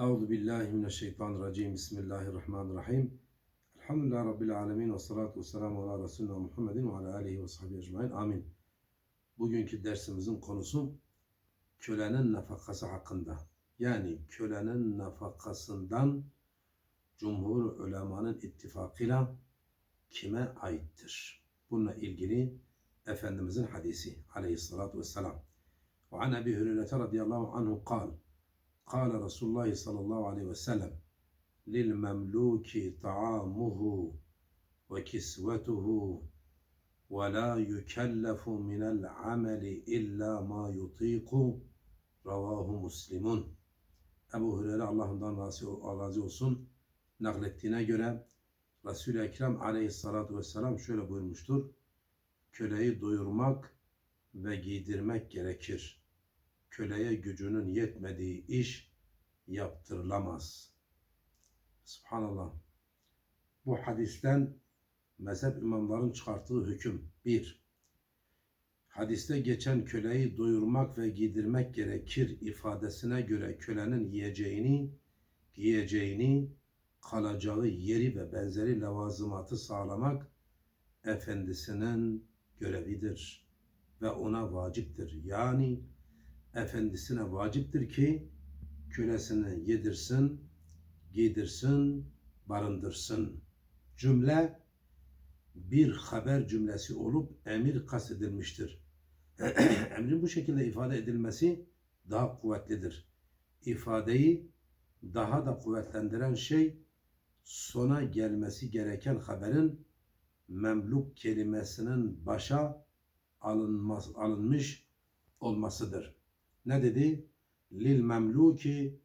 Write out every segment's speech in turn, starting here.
Euzu billahi mineşşeytanirracim. Bismillahirrahmanirrahim. Elhamdülillahi rabbil alamin ve salatu vesselamu ala resulina Muhammedin ve ala alihi ve sahbihi ecmaîn. Amin. Bugünkü dersimizin konusu kölenin nafakası hakkında. Yani kölenin nafakasından cumhur ulemanın ittifakıyla kime aittir? Bununla ilgili Efendimizin hadisi aleyhissalatu vesselam. Ve an Ebi Hüreyre radıyallahu anhu kal. Kale Resulullah sallallahu aleyhi ve sellem lil memluki ta'amuhu ve kisvetuhu ve la yukellefu minel ameli illa ma yutiku ravahu muslimun. Ebu Hureyre Allah'ından razı olsun naklettiğine göre Resul-i Ekrem aleyhissalatu vesselam şöyle buyurmuştur. Köleyi doyurmak ve giydirmek gerekir.'' Köleye gücünün yetmediği iş yaptırılamaz. Subhanallah. Bu hadisten mezhep imamların çıkarttığı hüküm. Bir, hadiste geçen köleyi doyurmak ve giydirmek gerekir ifadesine göre kölenin yiyeceğini, giyeceğini, kalacağı yeri ve benzeri levazımatı sağlamak efendisinin görevidir ve ona vaciptir. Yani efendisine vaciptir ki kölesini yedirsin, giydirsin, barındırsın. Cümle bir haber cümlesi olup emir kastedilmiştir. Emrin bu şekilde ifade edilmesi daha kuvvetlidir. İfadeyi daha da kuvvetlendiren şey sona gelmesi gereken haberin memluk kelimesinin başa alınmaz, alınmış olmasıdır. Ne dedi? Lil memluki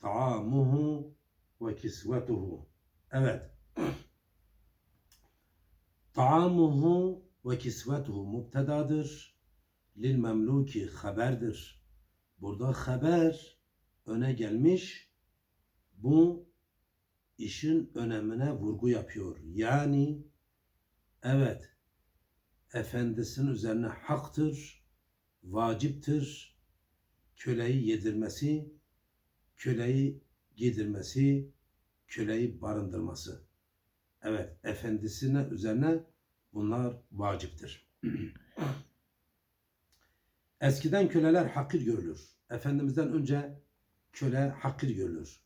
taamuhu ve kisvetuhu. Evet. Taamuhu ve kisvetuhu mubtedadır. Lil memluki haberdir. Burada haber öne gelmiş. Bu işin önemine vurgu yapıyor. Yani evet efendisinin üzerine haktır, vaciptir, köleyi yedirmesi, köleyi giydirmesi, köleyi barındırması. Evet, efendisine üzerine bunlar vaciptir. Eskiden köleler hakir görülür. Efendimizden önce köle hakir görülür.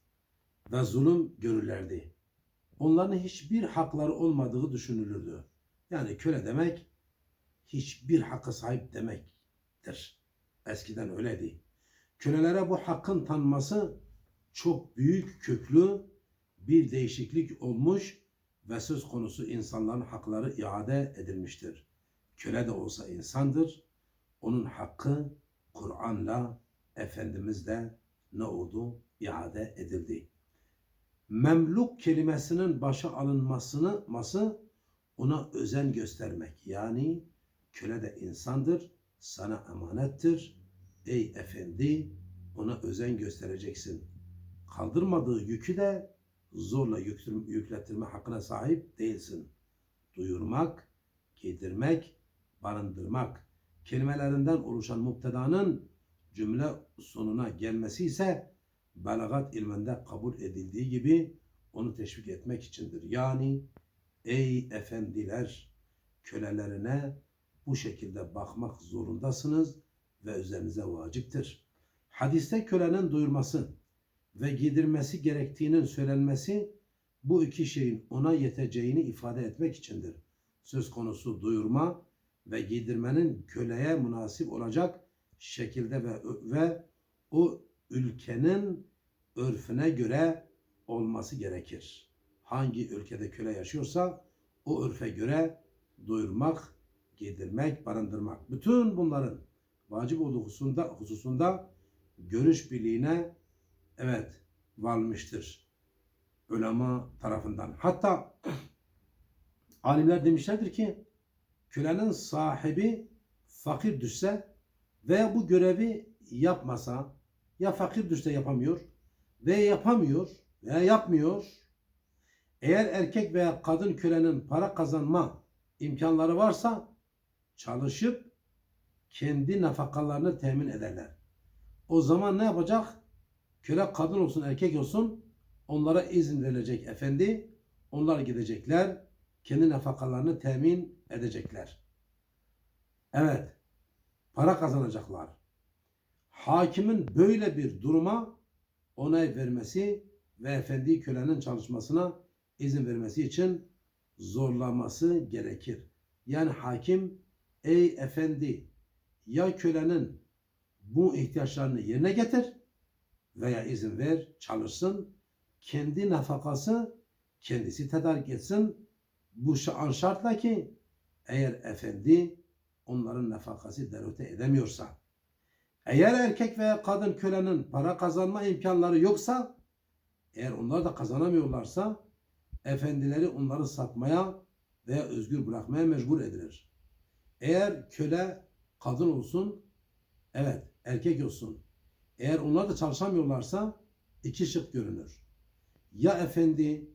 Ve zulüm görürlerdi. Onların hiçbir hakları olmadığı düşünülürdü. Yani köle demek hiçbir hakka sahip demektir. Eskiden öyleydi. Kölelere bu hakkın tanınması çok büyük köklü bir değişiklik olmuş ve söz konusu insanların hakları iade edilmiştir. Köle de olsa insandır. Onun hakkı Kur'an'la Efendimiz'de ne oldu? İade edildi. Memluk kelimesinin başa alınmasını ması ona özen göstermek. Yani köle de insandır, sana emanettir. Ey efendi ona özen göstereceksin. Kaldırmadığı yükü de zorla yükletirme hakkına sahip değilsin. Duyurmak, giydirmek, barındırmak kelimelerinden oluşan mubtedanın cümle sonuna gelmesi ise belagat ilminde kabul edildiği gibi onu teşvik etmek içindir. Yani ey efendiler kölelerine bu şekilde bakmak zorundasınız ve üzerinize vaciptir. Hadiste kölenin duyurması ve giydirmesi gerektiğinin söylenmesi bu iki şeyin ona yeteceğini ifade etmek içindir. Söz konusu duyurma ve giydirmenin köleye münasip olacak şekilde ve, ve o ülkenin örfüne göre olması gerekir. Hangi ülkede köle yaşıyorsa o örfe göre duyurmak, giydirmek, barındırmak. Bütün bunların vacip olduğu hususunda, hususunda görüş birliğine evet varmıştır. Ölema tarafından. Hatta alimler demişlerdir ki kölenin sahibi fakir düşse veya bu görevi yapmasa ya fakir düşse yapamıyor veya yapamıyor veya yapmıyor. Eğer erkek veya kadın kölenin para kazanma imkanları varsa çalışıp kendi nafakalarını temin ederler. O zaman ne yapacak? Köle kadın olsun erkek olsun onlara izin verilecek efendi. Onlar gidecekler. Kendi nafakalarını temin edecekler. Evet. Para kazanacaklar. Hakimin böyle bir duruma onay vermesi ve efendi kölenin çalışmasına izin vermesi için zorlaması gerekir. Yani hakim ey efendi ya kölenin bu ihtiyaçlarını yerine getir veya izin ver çalışsın. Kendi nafakası kendisi tedarik etsin. Bu şa- şartla ki eğer efendi onların nafakası derote edemiyorsa eğer erkek veya kadın kölenin para kazanma imkanları yoksa eğer onlar da kazanamıyorlarsa efendileri onları satmaya veya özgür bırakmaya mecbur edilir. Eğer köle kadın olsun, evet erkek olsun. Eğer onlar da çalışamıyorlarsa iki şık görünür. Ya efendi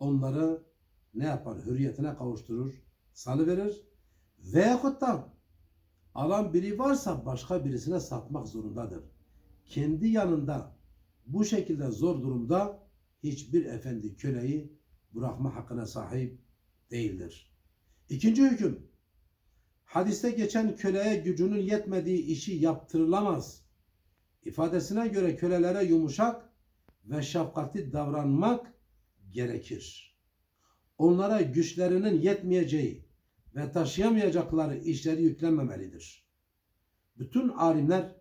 onları ne yapar? Hürriyetine kavuşturur, salıverir. Veyahut da alan biri varsa başka birisine satmak zorundadır. Kendi yanında bu şekilde zor durumda hiçbir efendi köleyi bırakma hakkına sahip değildir. İkinci hüküm. Hadiste geçen köleye gücünün yetmediği işi yaptırılamaz. İfadesine göre kölelere yumuşak ve şefkatli davranmak gerekir. Onlara güçlerinin yetmeyeceği ve taşıyamayacakları işleri yüklenmemelidir. Bütün alimler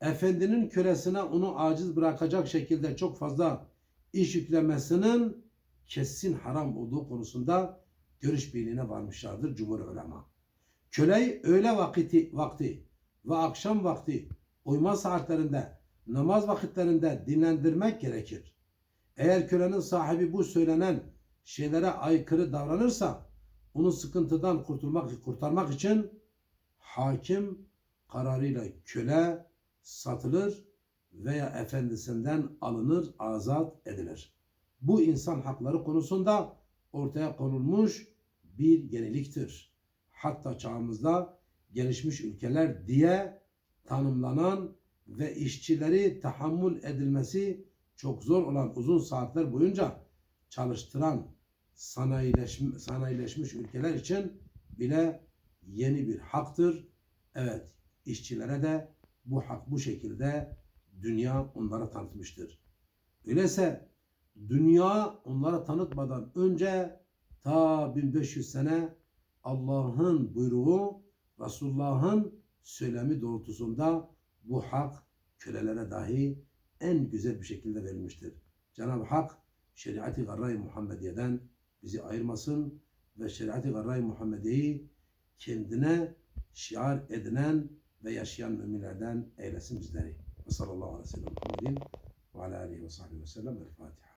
efendinin kölesine onu aciz bırakacak şekilde çok fazla iş yüklemesinin kesin haram olduğu konusunda görüş birliğine varmışlardır cumhur ulema. Köleyi öğle vakti, vakti ve akşam vakti uyuma saatlerinde, namaz vakitlerinde dinlendirmek gerekir. Eğer kölenin sahibi bu söylenen şeylere aykırı davranırsa onu sıkıntıdan kurtulmak kurtarmak için hakim kararıyla köle satılır veya efendisinden alınır, azat edilir. Bu insan hakları konusunda ortaya konulmuş bir yeniliktir. Hatta çağımızda gelişmiş ülkeler diye tanımlanan ve işçileri tahammül edilmesi çok zor olan uzun saatler boyunca çalıştıran sanayileşmiş, sanayileşmiş ülkeler için bile yeni bir haktır. Evet, işçilere de bu hak bu şekilde dünya onlara tanıtmıştır. Öyleyse dünya onlara tanıtmadan önce ta 1500 sene Allah'ın buyruğu, Resulullah'ın söylemi doğrultusunda bu hak kölelere dahi en güzel bir şekilde verilmiştir. Cenab-ı Hak şeriat-ı garra-i Muhammediye'den bizi ayırmasın ve şeriat-ı garra-i Muhammediye'yi kendine şiar edinen ve yaşayan müminlerden eylesin bizleri. Ve sallallahu aleyhi ve sellem ve ala aleyhi ve sahbihi ve sellem. El Fatiha.